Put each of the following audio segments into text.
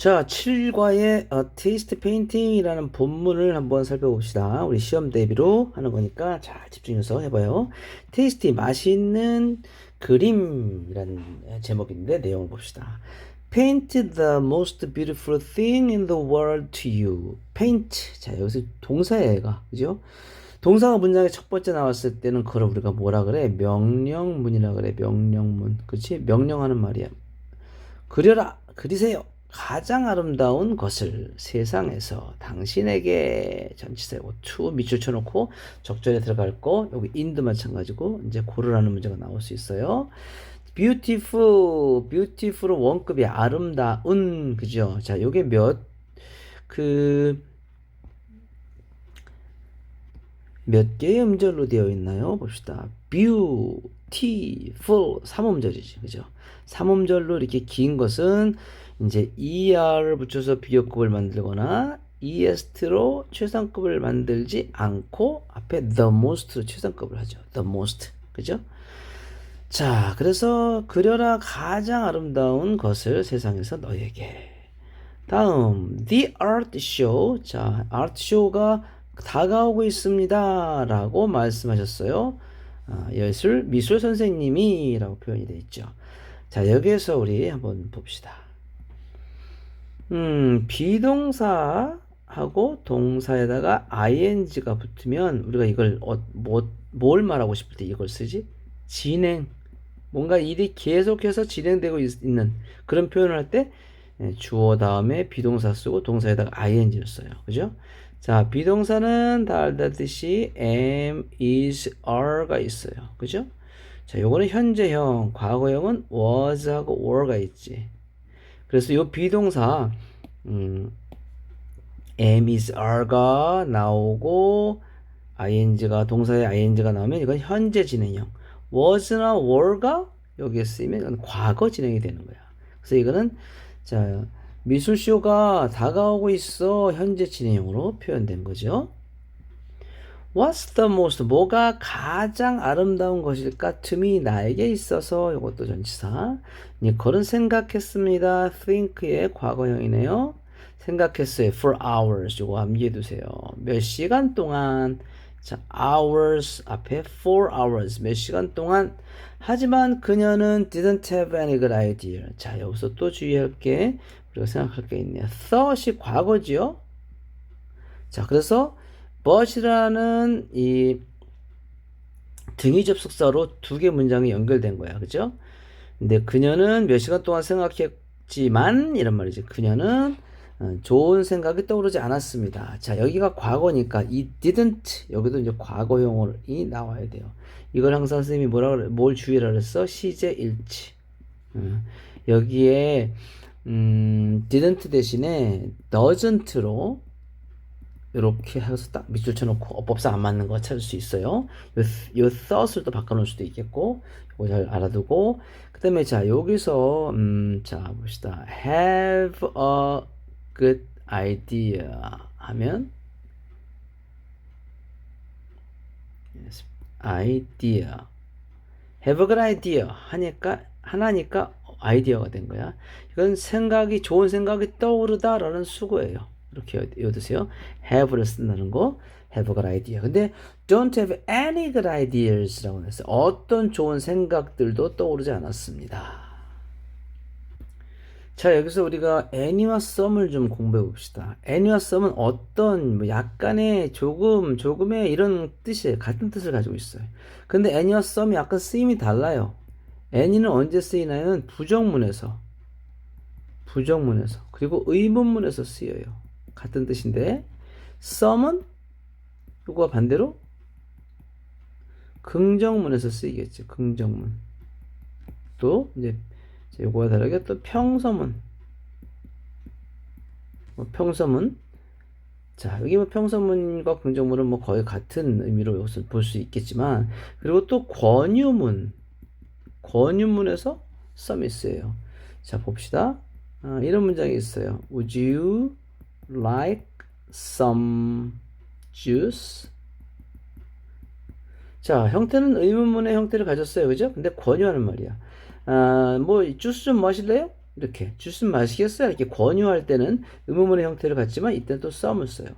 자, 7과의 어, 테이스트 페인팅이라는 본문을 한번 살펴봅시다. 우리 시험 대비로 하는 거니까 잘 집중해서 해봐요. 테이스티 맛있는 그림이라는 제목인데 내용을 봅시다. Paint the most beautiful thing in the world to you. Paint. 자, 여기서 동사예가 그죠? 동사가 문장에 첫 번째 나왔을 때는 그걸 우리가 뭐라 그래? 명령문이라 그래. 명령문. 그렇지? 명령하는 말이야. 그려라. 그리세요. 가장 아름다운 것을 세상에서 당신에게 전치사고 to 밑줄 쳐놓고 적절히 들어갈 거 여기 인도 마찬가지고 이제 고르라는 문제가 나올 수 있어요. beautiful, beautiful은 원급이 아름다운 그죠? 자, 요게 몇그 몇 개의 음절로 되어 있나요? 봅시다. beautiful 삼음절이지, 그죠? 삼음절로 이렇게 긴 것은 이제 er을 붙여서 비교급을 만들거나 est로 최상급을 만들지 않고 앞에 the most로 최상급을 하죠. the most, 그죠? 자, 그래서 그려라 가장 아름다운 것을 세상에서 너에게. 다음, the art show. 자, art show가 다가오고 있습니다. 라고 말씀하셨어요. 아, 예술, 미술 선생님이 라고 표현이 되어 있죠. 자, 여기에서 우리 한번 봅시다. 음, 비동사하고 동사에다가 ing가 붙으면 우리가 이걸 어, 뭐, 뭘 말하고 싶을 때 이걸 쓰지? 진행. 뭔가 일이 계속해서 진행되고 있, 는 그런 표현을 할때 예, 주어 다음에 비동사 쓰고 동사에다가 ing를 써요. 그죠? 자, 비동사는 다 알다시피 am, is, are가 있어요. 그죠? 자, 요거는 현재형, 과거형은 was하고 were가 있지. 그래서 요 비동사 음, am, is, are가 나오고 ing가 동사에 ing가 나오면 이건 현재 진행형. was나 were가 여기에 쓰이면 이건 과거 진행이 되는 거야. 그래서 이거는 자 미술쇼가 다가오고 있어 현재 진행형으로 표현된 거죠. What's the most? 뭐가 가장 아름다운 것일까? me, 나에게 있어서 이것도 전치사. 니콜은 생각했습니다. think의 과거형이네요. 생각했어요. for hours. 이거 암기해 두세요. 몇 시간 동안. 자, hours 앞에 for hours. 몇 시간 동안. 하지만 그녀는 didn't have any good idea. 자, 여기서 또 주의할 게 우리가 생각할 게 있네요. thought이 과거지요. 자, 그래서 but이라는 이 등위 접속사로 두 개 문장이 연결된 거야. 그죠? 근데 그녀는 몇 시간 동안 생각했지만 이런 말이지. 그녀는 어, 좋은 생각이 떠오르지 않았습니다. 자, 여기가 과거니까 이 didn't 여기도 이제 과거형이 나와야 돼요. 이걸 항상 선생님이 뭐라 그래? 뭘 주의라 그랬어? 시제 일치. 음, 여기에 음, didn't 대신에 doesn't로 이렇게 해서 딱 밑줄 쳐놓고 어법상 안 맞는 거 찾을 수 있어요. 요, 요 thought을 또 바꿔놓을 수도 있겠고, 이거 잘 알아두고, 그 다음에 자, 여기서, 음, 자, 봅시다. have a good idea 하면, idea. have a good idea 하니까, 하나니까 아이디어가 된 거야. 이건 생각이, 좋은 생각이 떠오르다라는 수고예요. 이렇게 외워두세요. have를 쓴다는 거. have a good idea. 근데 don't have any good ideas라고 했어요. 어떤 좋은 생각들도 떠오르지 않았습니다. 자, 여기서 우리가 any와 some을 좀 공부해 봅시다. any와 some은 어떤, 뭐 약간의 조금, 조금의 이런 뜻이에요. 같은 뜻을 가지고 있어요. 근데 any와 some이 약간 쓰임이 달라요. any는 언제 쓰이나요? 부정문에서. 부정문에서. 그리고 의문문에서 쓰여요. 같은 뜻인데 some은 이거와 반대로 긍정문에서 쓰이겠죠. 긍정문. 또 이제 이거와 다르게 또 평서문. 뭐 평서문. 자, 여기 뭐 평서문과 긍정문은 뭐 거의 같은 의미로 여기서 볼수 있겠지만 그리고 또 권유문. 권유문에서 서미스예요. 자, 봅시다. 아, 이런 문장이 있어요. Would you like some juice? 자, 형태는 의문문의 형태를 가졌어요. 그죠? 근데 권유하는 말이야. 아, 뭐, 주스 좀 마실래요? 이렇게 주스 마시겠어요? 이렇게 권유할 때는 의문문의 형태를 갖지만 이때는 또 썸을 써요.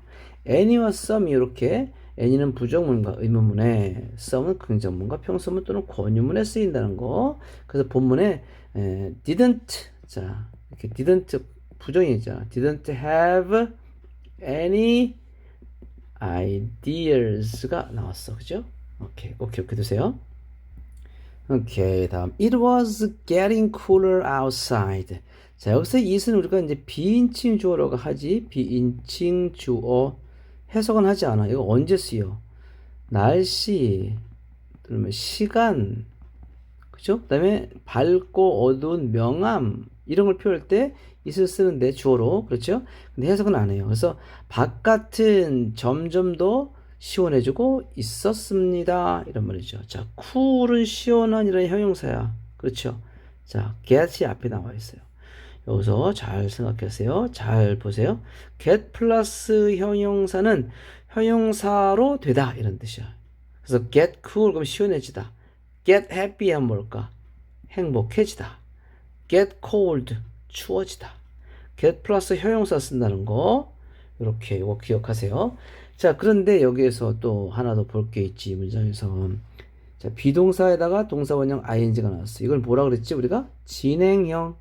any와 썸이 이렇게 any는 부정문과 의문문에 썸은 긍정문과 평소문 또는 권유문에 쓰인다는 거. 그래서 본문에 에, didn't 자 이렇게 didn't 부정이잖아. didn't have any ideas가 나왔어. 그죠? 오케이. 꼭 기억해 두세요. 오케이. 다음. It was getting cooler outside. 자, 여기서 it은 우리가 이제 비인칭 주어라고 하지. 비인칭 주어 해석은 하지 않아. 이거 언제 쓰여? 날씨, 그러면 시간, 그죠? 그 다음에 밝고 어두운 명암 이런 걸 표현할 때 it을 쓰는데 주어로 그렇죠? 근데 해석은 안 해요. 그래서 바깥은 점점 더 시원해지고 있었습니다. 이런 말이죠. 자, cool은 시원한 이런 형용사야. 그렇죠? 자, get이 앞에 나와 있어요. 여기서 잘 생각하세요. 잘 보세요. get 플러스 형용사는 형용사로 되다 이런 뜻이야. 그래서 get cool 그럼 시원해지다. Get happy 하면 뭘까? 행복해지다. get cold 추워지다. get 플러스 형용사 쓴다는 거 이렇게 이거 기억하세요. 자 그런데 여기에서 또 하나 더 볼 게 있지 문장에서 자 비동사에다가 동사 원형 ing가 나왔어. 이걸 뭐라 그랬지 우리가 진행형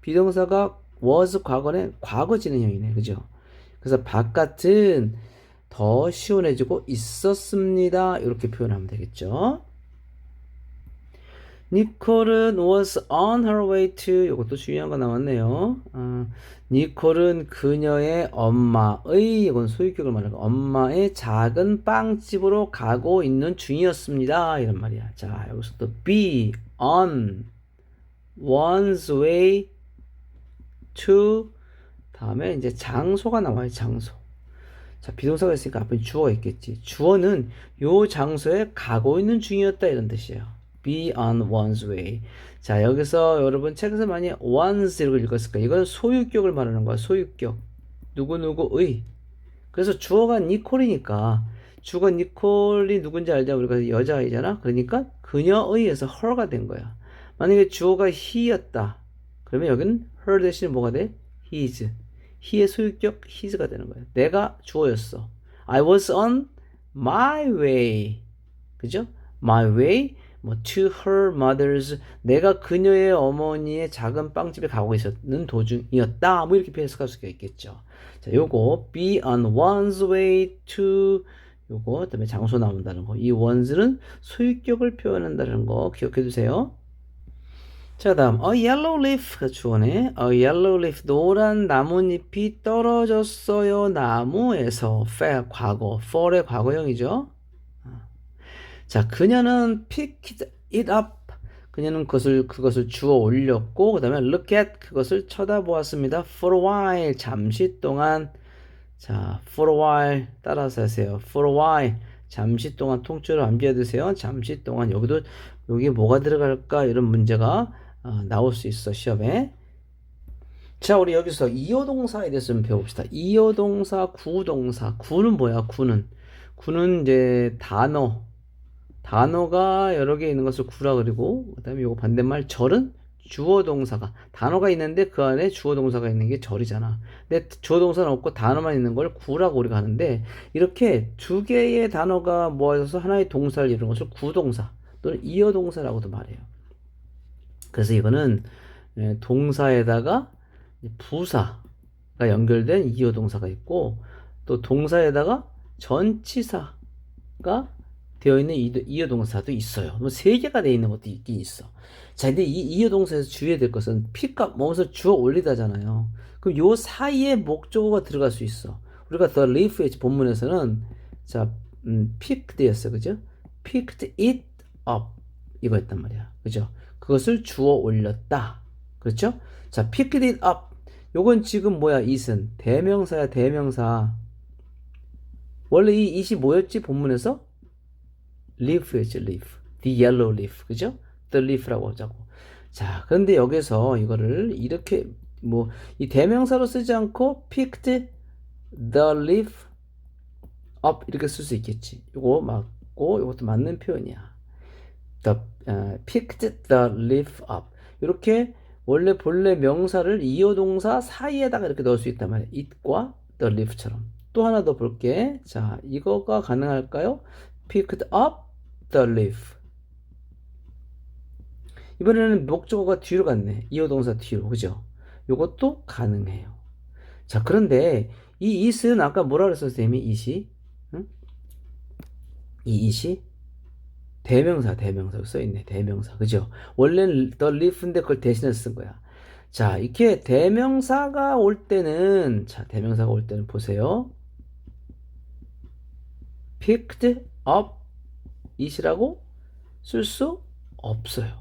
비동사가 was 과거네 과거 진행형이네 그죠? 그래서 바깥은 더 시원해지고 있었습니다. 이렇게 표현하면 되겠죠. 니콜은 was on her way to 이것도 중요한 거 나왔네요. 어, 니콜은 그녀의 엄마의 이건 소유격을 말하고 엄마의 작은 빵집으로 가고 있는 중이었습니다. 이런 말이야. 자 여기서 또 be on one's way to 다음에 이제 장소가 나와요. 장소. 자 비동사가 있으니까 앞에 주어가 있겠지. 주어는 요 장소에 가고 있는 중이었다 이런 뜻이에요. Be on one's way. 자, 여기서 여러분 책에서 많이 one's 이렇게 읽었을 거예요. 이건 소유격을 말하는 거야. 소유격. 누구누구의. 그래서 주어가 니콜이니까 주가 니콜이 누군지 알자 우리가 여자아이잖아. 그러니까 그녀의에서 her가 된 거야. 만약에 주어가 he였다. 그러면 여기는 her 대신에 뭐가 돼? his. he의 소유격 his가 되는 거야. 내가 주어였어. I was on my way. 그죠? my way 뭐 to her mother's 내가 그녀의 어머니의 작은 빵집에 가고 있었는 도중이었다. 뭐 이렇게 해석할 수가 있겠죠. 자, 요거 be on one's way to 요거 그다음에 장소 나온다는 거. 이 one's는 소유격을 표현한다는 거 기억해 두세요. 자, 다음 a yellow leaf가 주어네. a yellow leaf 노란 나뭇잎이 떨어졌어요. 나무에서 fell 과거, fall의 과거형이죠. 자, 그녀는 picked it up. 그녀는 그것을 그것을 주워 올렸고 그다음에 look at 그것을 쳐다보았습니다. for a while 잠시 동안 자, for a while 따라서 하세요. for a while 잠시 동안 통째로 안 비워두세요. 잠시 동안 여기도 여기 뭐가 들어갈까 이런 문제가 어, 나올 수 있어 시험에. 자, 우리 여기서 이어동사에 대해서 좀 배워봅시다. 이어동사, 구동사. 구는 뭐야? 구는 구는 이제 단어 단어가 여러 개 있는 것을 구라 그리고 그다음에 요거 반대말 절은 주어 동사가 단어가 있는데 그 안에 주어 동사가 있는 게 절이잖아. 근데 주어 동사는 없고 단어만 있는 걸 구라고 우리가 하는데 이렇게 두 개의 단어가 모아져서 하나의 동사를 이루는 것을 구동사 또는 이어 동사라고도 말해요. 그래서 이거는 예, 동사에다가 부사가 연결된 이어 동사가 있고 또 동사에다가 전치사가 되어 있는 이어 동사도 있어요. 뭐세 개가 되어 있는 것도 있긴 있어. 자, 근데 이 이어 동사에서 주의해야 될 것은 피값 뭐서 주어 올리다잖아요. 그럼 요 사이에 목적어가 들어갈 수 있어. 우리가 the leaf의 본문에서는 자, 음, picked였어, 그죠? picked it up 이거였단 말이야, 그죠? 그것을 주어 올렸다, 그렇죠? 자, picked it up. 요건 지금 뭐야? it은 대명사야, 대명사. 원래 이 it이 뭐였지 본문에서? Leaf였죠, leaf. The yellow leaf. 그죠? The leaf라고 하자고. 자, 그런데 여기서 이거를 이렇게 뭐 이 대명사로 쓰지 않고 picked the leaf up 이렇게 쓸 수 있겠지. 이거 맞고 이것도 맞는 표현이야. The uh, picked the leaf up. 이렇게 원래 본래 명사를 이어 동사 사이에다가 이렇게 넣을 수 있단 말이야. it과 the leaf처럼. 또 하나 더 볼게. 자, 이거가 가능할까요? picked up the leaf. 이번에는 목적어가 뒤로 갔네. 이어 동사 뒤로. 그죠? 요것도 가능해요. 자, 그런데 이 it은 아까 뭐라 그랬어, 선생님이? it이? 응? 이 it이? 대명사, 대명사 써있네. 대명사. 그죠? 원래는 the leaf인데 그걸 대신해서 쓴 거야. 자, 이렇게 대명사가 올 때는, 자, 대명사가 올 때는 보세요. picked up it이라고 쓸 수 없어요.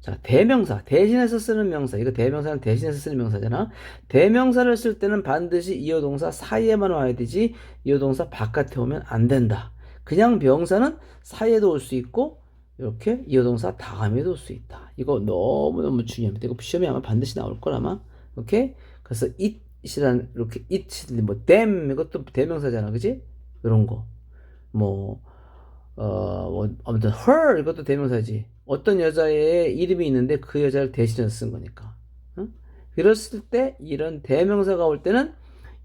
자, 대명사, 대신해서 쓰는 명사. 이거 대명사는 대신해서 쓰는 명사잖아. 대명사를 쓸 때는 반드시 이어 동사 사이에만 와야 되지, 이어 동사 바깥에 오면 안 된다. 그냥 명사는 사이에도 올 수 있고, 이렇게 이어 동사 다음에도 올 수 있다. 이거 너무너무 중요합니다. 이거 시험에 아마 반드시 나올 걸 아마. 오케이? 그래서 it이란, 이렇게 it, 뭐, them, 이것도 대명사잖아. 그지? 이런 거. 뭐, 어, 뭐, 아무튼 her 이것도 대명사지. 어떤 여자의 이름이 있는데 그 여자를 대신해서 쓴 거니까. 응? 그랬을 때 이런 대명사가 올 때는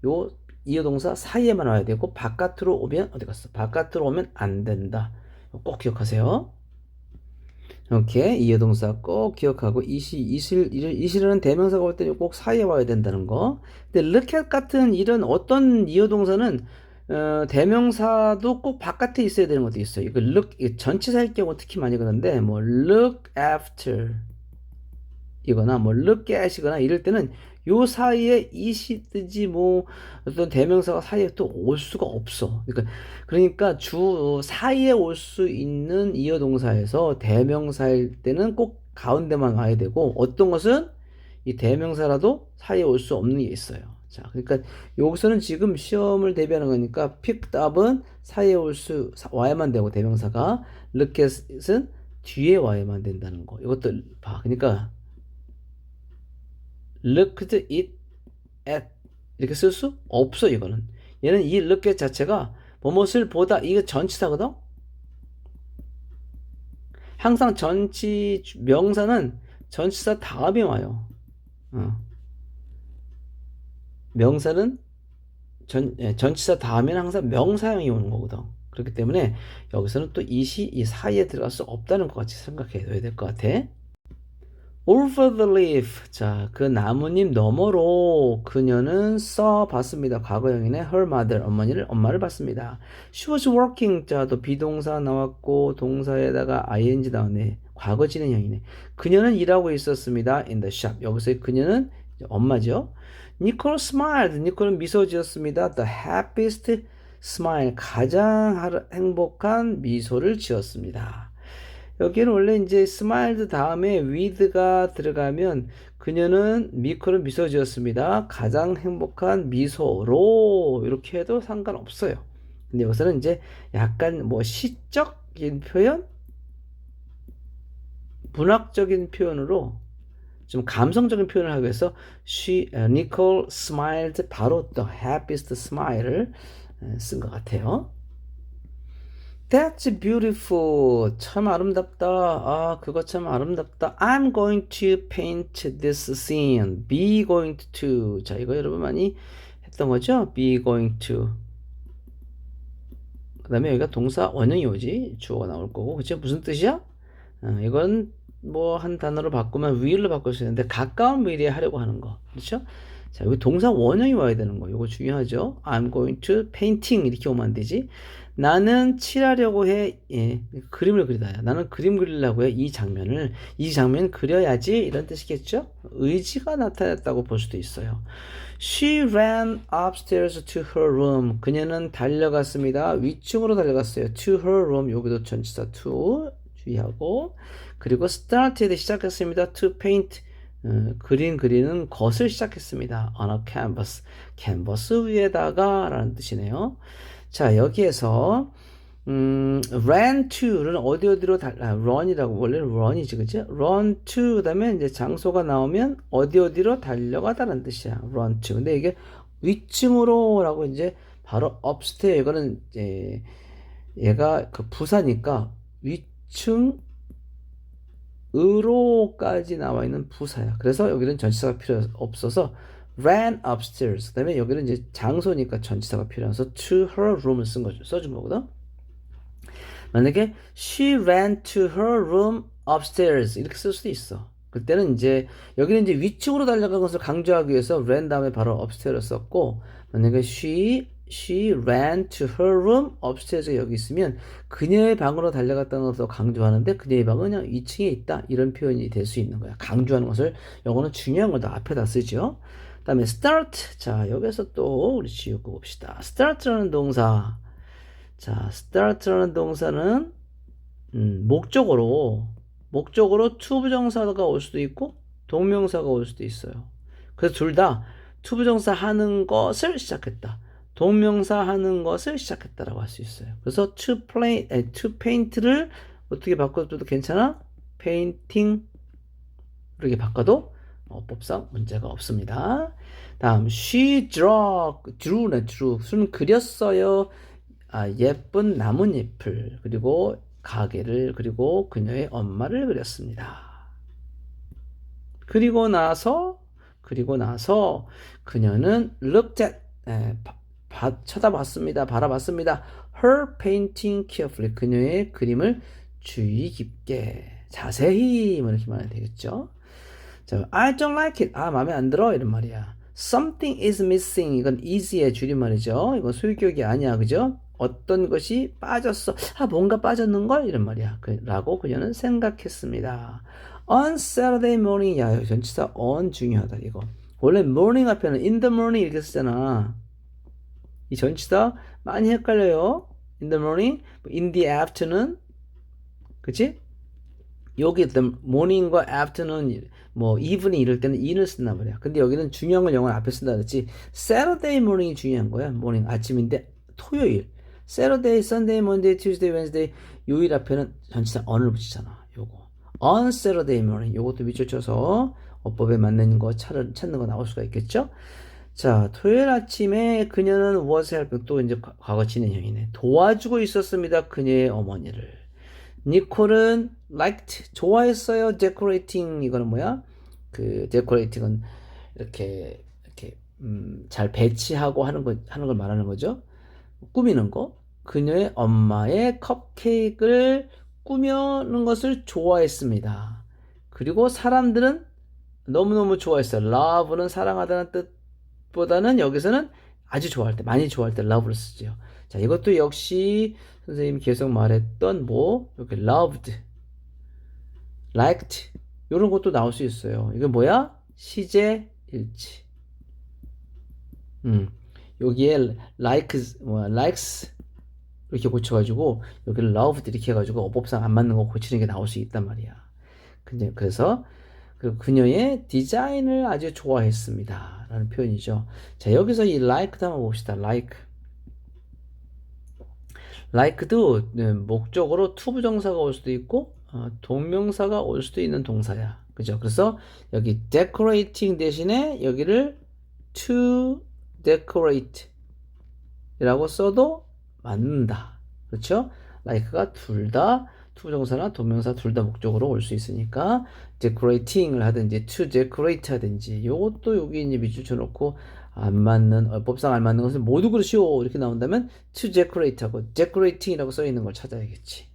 요 이어동사 사이에만 와야 되고 바깥으로 오면 어디 갔어? 바깥으로 오면 안 된다. 꼭 기억하세요. 이렇게 이어동사 꼭 기억하고 이시 이실 이실은 대명사가 올 때는 꼭 사이에 와야 된다는 거. 근데 look at 같은 이런 어떤 이어동사는 어, 대명사도 꼭 바깥에 있어야 되는 것도 있어요. 이거 look 전치사일 경우 특히 많이 그러는데 뭐 look after 이거나 뭐 look at이거나 이럴 때는 요 사이에 이시 뜨지 뭐 어떤 대명사가 사이에 또 올 수가 없어. 그러니까 그러니까 주 사이에 올 수 있는 이어 동사에서 대명사일 때는 꼭 가운데만 와야 되고 어떤 것은 이 대명사라도 사이에 올 수 없는 게 있어요. 자, 그러니까 여기서는 지금 시험을 대비하는 거니까 picked up은 사이에 올 수 와야만 되고 대명사가 look at은 뒤에 와야만 된다는 거. 이것도 봐. 그러니까 looked it at 이렇게 쓸 수 없어 이거는. 얘는 이 look at 자체가 뭐뭇을 보다 이거 전치사거든. 항상 전치 명사는 전치사 다음에 와요. 어. 명사는 전, 예, 전치사 다음에는 항상 명사형이 오는 거거든. 그렇기 때문에 여기서는 또 이시 이 사이에 들어갈 수 없다는 것 같이 생각해야 될 것 같아. Over the leaf. 자, 그 나뭇잎 너머로 그녀는 써 봤습니다. 과거형이네. Her mother. 어머니를, 엄마를 봤습니다. She was working. 자, 또 비동사 나왔고, 동사에다가 ing 나왔네. 과거 진행형이네. 그녀는 일하고 있었습니다. In the shop. 여기서 그녀는 엄마죠. 니콜 smiled. 니콜은 미소 지었습니다. The happiest smile. 가장 행복한 미소를 지었습니다. 여기는 원래 이제 smiled 다음에 with가 들어가면 그녀는 니콜은 미소 지었습니다. 가장 행복한 미소로 이렇게 해도 상관없어요. 근데 여기서는 이제 약간 뭐 시적인 표현? 문학적인 표현으로 좀 감성적인 표현을 하기 위해서 she, uh, Nicole smiled 바로 the happiest smile을 쓴 것 같아요. That's beautiful. 참 아름답다. 아, 그거 참 아름답다. I'm going to paint this scene. Be going to. 자, 이거 여러분 많이 했던 거죠? Be going to. 그 다음에 여기가 동사 원형이 오지. 주어가 나올 거고. 그쵸? 무슨 뜻이야? 어, 이건 뭐 한 단어로 바꾸면 will로 바꿀 수 있는데 가까운 미래에 하려고 하는 거. 그렇죠? 자, 여기 동사 원형이 와야 되는 거. 이거 중요하죠. I'm going to painting 이렇게 오면 안 되지. 나는 칠하려고 해. 예, 그림을 그리다야. 나는 그림 그리려고 해. 이 장면을 이 장면 그려야지 이런 뜻이겠죠? 의지가 나타났다고 볼 수도 있어요. She ran upstairs to her room. 그녀는 달려갔습니다. 위층으로 달려갔어요. To her room. 여기도 전치사 to 주의하고 그리고 started 시작했습니다. To paint 어, 그림 그리는 것을 시작했습니다. On a canvas. 캔버스 위에다가 라는 뜻이네요. 자, 여기에서 음, ran to는 어디 어디로 달, 아, run이라고 원래는 run이지, 그치? run to 그다음에 이제 장소가 나오면 어디 어디로 달려가다라는 뜻이야. run to. 근데 이게 위층으로라고 이제 바로 upstairs 이거는 이제 얘가 그 부사니까 위 층 으로까지 나와 있는 부사야. 그래서 여기는 전치사가 필요 없어서 ran upstairs. 그다음에 여기는 이제 장소니까 전치사가 필요해서 to her room을 쓴 거죠. 써준 거거든. 만약에 she ran to her room upstairs 이렇게 쓸 수도 있어. 그때는 이제 여기는 이제 위층으로 달려간 것을 강조하기 위해서 ran 다음에 바로 upstairs 썼고 만약에 she she ran to her room upstairs 여기 있으면 그녀의 방으로 달려갔다는 것을 강조하는데 그녀의 방은 그냥 2층에 있다 이런 표현이 될 수 있는 거야. 강조하는 것을 영어는 중요한 걸 다 앞에다 쓰죠. 그다음에 start 자 여기서 또 우리 지우고 봅시다. start라는 동사 자 start라는 동사는 음, 목적으로 목적으로 투부정사가 올 수도 있고 동명사가 올 수도 있어요. 그래서 둘다 투부정사 하는 것을 시작했다. 동명사 하는 것을 시작했다라고 할 수 있어요. 그래서 to play, 아니, to paint를 어떻게 바꿔도 괜찮아? painting 이렇게 바꿔도 어법상 문제가 없습니다. 다음 she drew, drew네 drew. 순 그렸어요. 아, 예쁜 나뭇잎을 그리고 가게를 그리고 그녀의 엄마를 그렸습니다. 그리고 나서 그리고 나서 그녀는 looked at 에, 바, 바, 쳐다봤습니다. 바라봤습니다. her painting carefully 그녀의 그림을 주의 깊게 자세히 뭐 이렇게 말하면 되겠죠. 자, I don't like it. 아 마음에 안 들어 이런 말이야. Something is missing. 이건 is의 줄임말이죠. 이건 소유격이 아니야, 그죠? 어떤 것이 빠졌어. 아, 뭔가 빠졌는 걸? 이런 말이야. 그, 라고 그녀는 생각했습니다. On Saturday morning. 야, 전치사 on 중요하다, 이거. 원래 morning 앞에는 in the morning 이렇게 쓰잖아. 이 전치사 많이 헷갈려요. in the morning, in the afternoon. 그치? 여기 the morning과 afternoon, 뭐 evening 이럴 때는 in을 쓴단 말이야. 근데 여기는 중요한 걸 영어 앞에 쓴다 그랬지. Saturday morning이 중요한 거야. morning 아침인데 토요일. Saturday, Sunday, Monday, Tuesday, Wednesday 요일 앞에는 전치사 on을 붙이잖아. 요거. On Saturday morning 요것도 밑줄 쳐서 어법에 맞는 거 찾는 거 나올 수가 있겠죠? 자, 토요일 아침에 그녀는 was helping 또 이제 과거 진행형이네. 도와주고 있었습니다. 그녀의 어머니를. 니콜은 liked 좋아했어요. decorating 이거는 뭐야? 그 decorating은 이렇게 이렇게 음, 잘 배치하고 하는 거 하는 걸 말하는 거죠. 꾸미는 거. 그녀의 엄마의 컵케이크를 꾸며는 것을 좋아했습니다. 그리고 사람들은 너무너무 좋아했어요. love는 사랑하다는 뜻 보다는 여기서는 아주 좋아할 때, 많이 좋아할 때 love를 쓰죠. 자, 이것도 역시 선생님이 계속 말했던 뭐, 이렇게 loved, liked, 이런 것도 나올 수 있어요. 이건 뭐야? 시제 일치. 음, 여기에 likes, 뭐, likes, 이렇게 고쳐가지고, 여기를 loved 이렇게 해가지고, 어법상 안 맞는 거 고치는 게 나올 수 있단 말이야. 근데 그래서, 그 그녀의 디자인을 아주 좋아했습니다. 라는 표현이죠. 자, 여기서 이 like 한번 봅시다. like. like도 네, 목적으로 투부정사가 올 수도 있고 어, 동명사가 올 수도 있는 동사야. 그죠? 그래서 여기 decorating 대신에 여기를 to decorate 이라고 써도 맞는다. 그렇죠? like가 둘 다 투부정사나 동명사 둘 다 목적으로 올 수 있으니까 decorating을 하든지 to decorate 하든지 요것도 여기 이제 밑줄 쳐놓고 안 맞는 어, 법상 안 맞는 것은 모두 그렇시오 이렇게 나온다면 to decorate 하고 decorating이라고 써 있는 걸 찾아야겠지.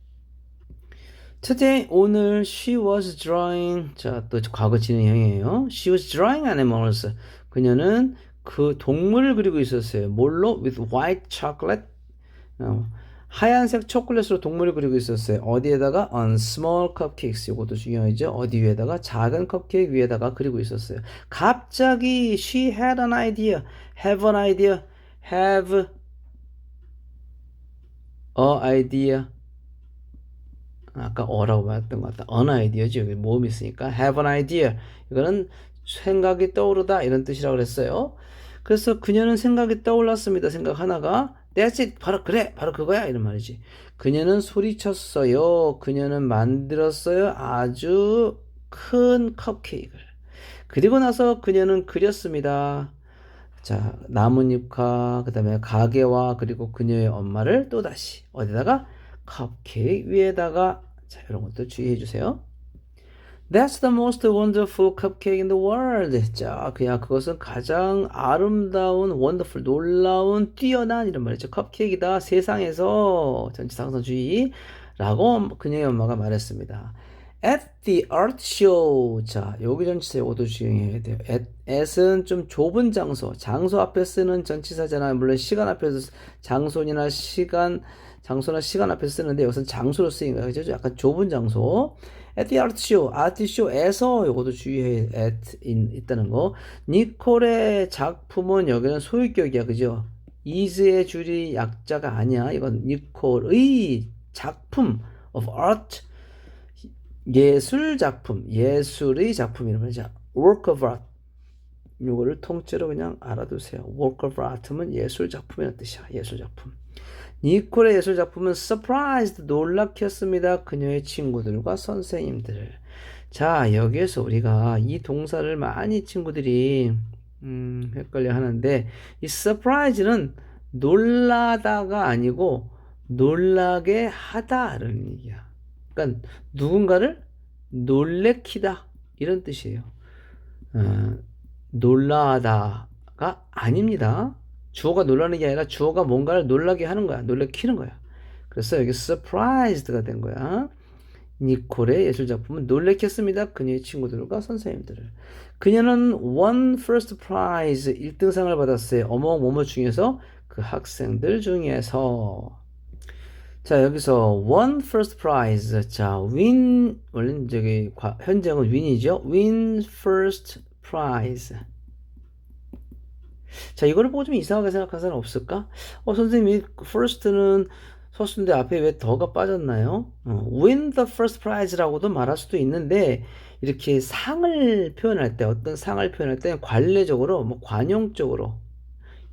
Today 오늘 she was drawing 자 또 과거 진행형이에요. She was drawing animals. 그녀는 그 동물을 그리고 있었어요. 뭘로? With white chocolate. 어, 하얀색 초콜릿으로 동물을 그리고 있었어요. 어디에다가 on small cupcakes 이것도 중요하죠. 어디 위에다가 작은 컵케이크 위에다가 그리고 있었어요. 갑자기 she had an idea, have an idea, have a idea. 아까 어라고 말했던 것 같다. an idea죠. 여기 모음이 있으니까 have an idea. 이거는 생각이 떠오르다 이런 뜻이라고 그랬어요. 그래서 그녀는 생각이 떠올랐습니다. 생각 하나가 That's it. 바로 그래. 바로 그거야. 이런 말이지. 그녀는 소리쳤어요. 그녀는 만들었어요. 아주 큰 컵케이크를. 그리고 나서 그녀는 그렸습니다. 자, 나뭇잎과 그다음에 가게와 그리고 그녀의 엄마를 또 다시 어디다가 컵케이크 위에다가 자, 이런 것도 주의해 주세요. That's the most wonderful cupcake in the world. 자, 그냥 그것은 가장 아름다운, wonderful, 놀라운, 뛰어난 이런 말이죠. 컵케이크다. 세상에서 전치상선주의라고 그녀의 엄마가 말했습니다. At the art show. 자, 여기 전치사 요것도 주의해야 돼요. at, at은 좀 좁은 장소, 장소 앞에 쓰는 전치사잖아요. 물론 시간 앞에서 장소나 시간, 장소나 시간 앞에 쓰는데 여기서는 장소로 쓰인 거예요. 그죠? 약간 좁은 장소. At the art show, art show에서 요것도 주의해 at in, 있다는 거. 니콜의 작품은 여기는 소유격이야. 그죠? is의 줄이 약자가 아니야. 이건 니콜의 작품 of art 예술 작품, 예술의 작품 이런 말이죠. work of art. 요거를 통째로 그냥 알아두세요. work of art면 예술 작품이라는 뜻이야. 예술 작품. 니콜의 예술 작품은 surprised 놀라켰습니다. 그녀의 친구들과 선생님들을. 자, 여기에서 우리가 이 동사를 많이 친구들이 음, 헷갈려 하는데 이 surprise는 놀라다가 아니고 놀라게 하다라는 얘기야. 그러니까 누군가를 놀래키다 이런 뜻이에요. 어, 놀라다가 아닙니다. 주어가 놀라는 게 아니라 주어가 뭔가를 놀라게 하는 거야. 놀래키는 거야. 그래서 여기 surprised가 된 거야. 니콜의 예술 작품은 놀래켰습니다. 그녀의 친구들과 선생님들을. 그녀는 one first prize 1등상을 받았어요. 어머 뭐뭐 중에서 그 학생들 중에서 자 여기서 one first prize 자 win 원래는 저기 과- 현재형은 win이죠. win first prize 자, 이거를 보고 좀 이상하게 생각하는 사람 없을까? 어, 선생님이 first는 서술인데 앞에 왜 더가 빠졌나요? 어, win the first prize라고도 말할 수도 있는데 이렇게 상을 표현할 때 어떤 상을 표현할 때 관례적으로 뭐 관용적으로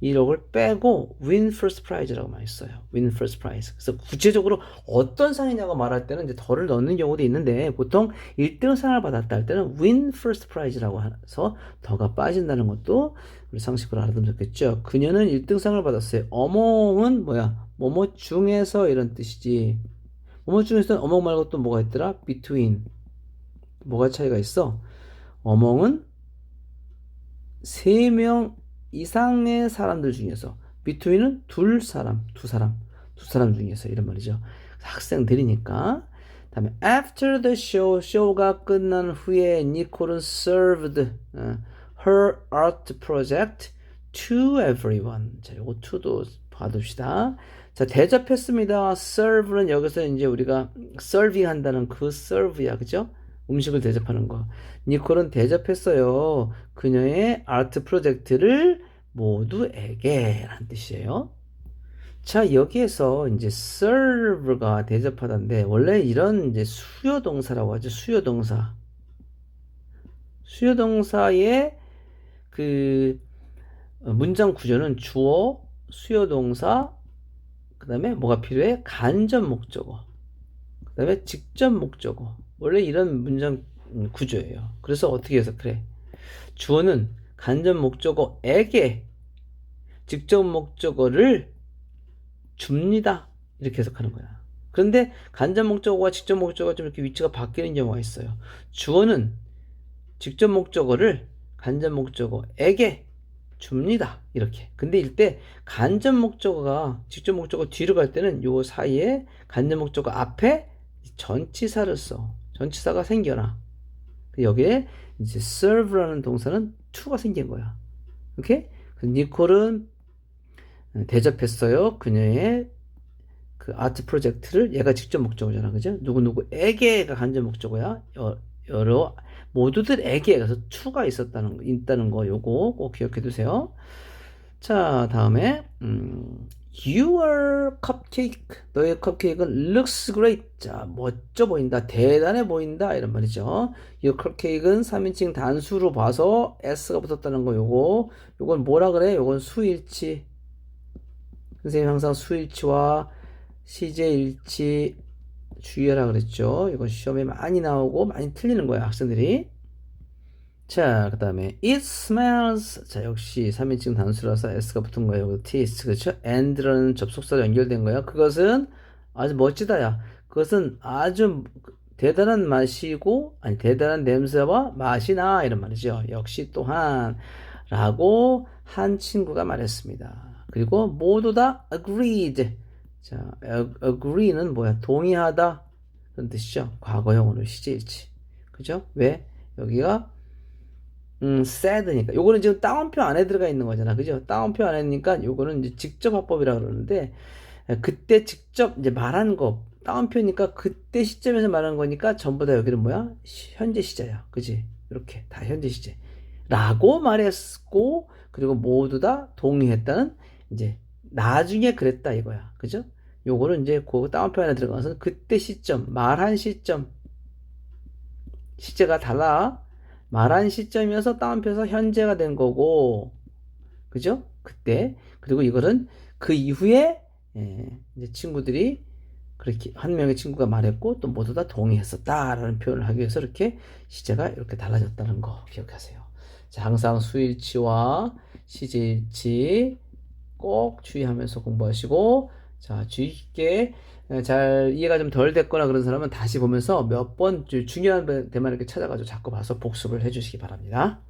이력을 빼고 win first prize라고 많이 써요. win first prize. 그래서 구체적으로 어떤 상이냐고 말할 때는 이제 덜을 넣는 경우도 있는데 보통 1등 상을 받았다 할 때는 win first prize라고 해서 더가 빠진다는 것도 우리 상식으로 알아두면 좋겠죠. 그녀는 1등 상을 받았어요. 어몽은 뭐야? 뭐뭐 중에서 이런 뜻이지. 뭐뭐 중에서는 어몽 말고 또 뭐가 있더라? between. 뭐가 차이가 있어? 어몽은 3명 이상의 사람들 중에서 between은 둘 사람, 두 사람, 두 사람 중에서 이런 말이죠. 학생들이니까. 다음에 after the show, 쇼가 끝난 후에 니콜은 served 어, her art project to everyone. 자, 요거 to도 봐둡시다. 자, 대접했습니다. serve는 여기서 이제 우리가 serving 한다는 그 serve야. 그죠? 음식을 대접하는 거. 니콜은 대접했어요. 그녀의 아트 프로젝트를 모두에게 라는 뜻이에요. 자, 여기에서 이제 serve가 대접하다인데 원래 이런 이제 수요 동사라고 하죠. 수요 동사. 수요 동사의 그 문장 구조는 주어, 수요 동사, 그다음에 뭐가 필요해? 간접 목적어. 그다음에 직접 목적어. 원래 이런 문장 구조예요. 그래서 어떻게 해서 그래? 주어는 간접 목적어에게 직접 목적어를 줍니다. 이렇게 해석하는 거야. 그런데 간접 목적어와 직접 목적어가 좀 이렇게 위치가 바뀌는 경우가 있어요. 주어는 직접 목적어를 간접 목적어에게 줍니다. 이렇게. 근데 이때 간접 목적어가 직접 목적어 뒤로 갈 때는 요 사이에 간접 목적어 앞에 전치사를 써. 전치사가 생겨나. 여기에 이제 serve라는 동사는 to가 생긴 거야. 오케이? 그 니콜은 대접했어요. 그녀의 그 아트 프로젝트를 얘가 직접 목적어잖아. 그죠? 누구누구에게가 간접 목적어야. 여, 여러 모두들에게 그래서 to가 있었다는 거, 있다는 거 요거 꼭 기억해 두세요. 자, 다음에 음, Your cupcake, 너의 컵케이크는 looks great. 자, 멋져 보인다, 대단해 보인다 이런 말이죠. Your cupcake은 3인칭 단수로 봐서 s가 붙었다는 거 요거, 요건 뭐라 그래? 요건 수일치. 선생님 항상 수일치와 시제일치 주의하라 그랬죠. 이건 시험에 많이 나오고 많이 틀리는 거야 학생들이. 자, 그 다음에 it smells. 자, 역시 3인칭 단수라서 s가 붙은 거예요. taste 그렇죠? and라는 접속사로 연결된 거예요. 그것은 아주 멋지다야. 그것은 아주 대단한 맛이고 아니 대단한 냄새와 맛이 나 이런 말이죠. 역시 또한 라고 한 친구가 말했습니다. 그리고 모두 다 agreed. 자, ag- agree는 뭐야? 동의하다 그런 뜻이죠. 과거형으로 시제일치. 그죠? 왜? 여기가 음, said니까. 요거는 지금 따옴표 안에 들어가 있는 거잖아. 그죠? 따옴표 안에니까 요거는 이제 직접 화법이라 그러는데 에, 그때 직접 이제 말한 거 따옴표니까 그때 시점에서 말한 거니까 전부 다 여기는 뭐야? 시- 현재 시제야. 그지? 이렇게 다 현재 시제. 라고 말했고 그리고 모두 다 동의했다는 이제 나중에 그랬다 이거야. 그죠? 요거는 이제 그 따옴표 안에 들어가서 그때 시점, 말한 시점 시제가 달라. 말한 시점이어서 따옴표에서 현재가 된 거고, 그죠? 그때. 그리고 이거는 그 이후에, 예, 이제 친구들이 그렇게 한 명의 친구가 말했고, 또 모두 다 동의했었다라는 표현을 하기 위해서 이렇게 시제가 이렇게 달라졌다는 거 기억하세요. 자, 항상 수일치와 시제일치 꼭 주의하면서 공부하시고, 자, 주의 깊게 예, 잘 이해가 좀 덜 됐거나 그런 사람은 다시 보면서 몇 번 중요한 대만 이렇게 찾아가지고 자꾸 봐서 복습을 해주시기 바랍니다.